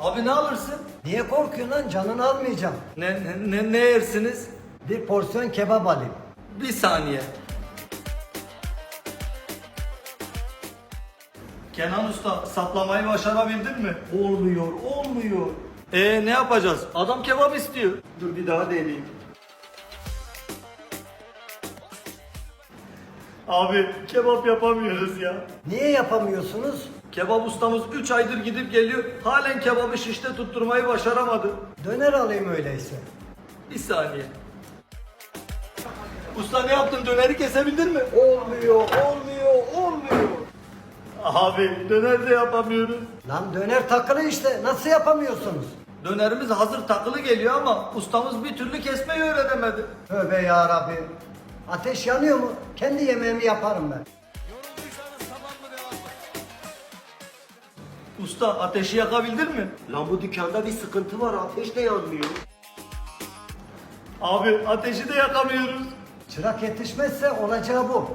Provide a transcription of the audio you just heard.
Abi ne alırsın? Niye korkuyorsun lan? Canını almayacağım. Ne, ne, ne, ne yersiniz? Bir porsiyon kebap alayım. Bir saniye. Kenan Usta saplamayı başarabildin mi? Olmuyor, olmuyor. Ee ne yapacağız? Adam kebap istiyor. Dur bir daha deneyeyim. Abi kebap yapamıyoruz ya. Niye yapamıyorsunuz? Kebap ustamız 3 aydır gidip geliyor. Halen kebabı şişte tutturmayı başaramadı. Döner alayım öyleyse. Bir saniye. Usta ne yaptın? Döneri kesebildin mi? Olmuyor, olmuyor, olmuyor. Abi döner de yapamıyoruz. Lan döner takılı işte. Nasıl yapamıyorsunuz? Dönerimiz hazır takılı geliyor ama ustamız bir türlü kesmeyi öğrenemedi. Tövbe ya Rabbi. Ateş yanıyor mu? Kendi yemeğimi yaparım ben. Usta ateşi yakabildin mi? Lan bu dükkanda bir sıkıntı var. Ateş de yanmıyor. Abi ateşi de yakamıyoruz. Çırak yetişmezse olacağı bu.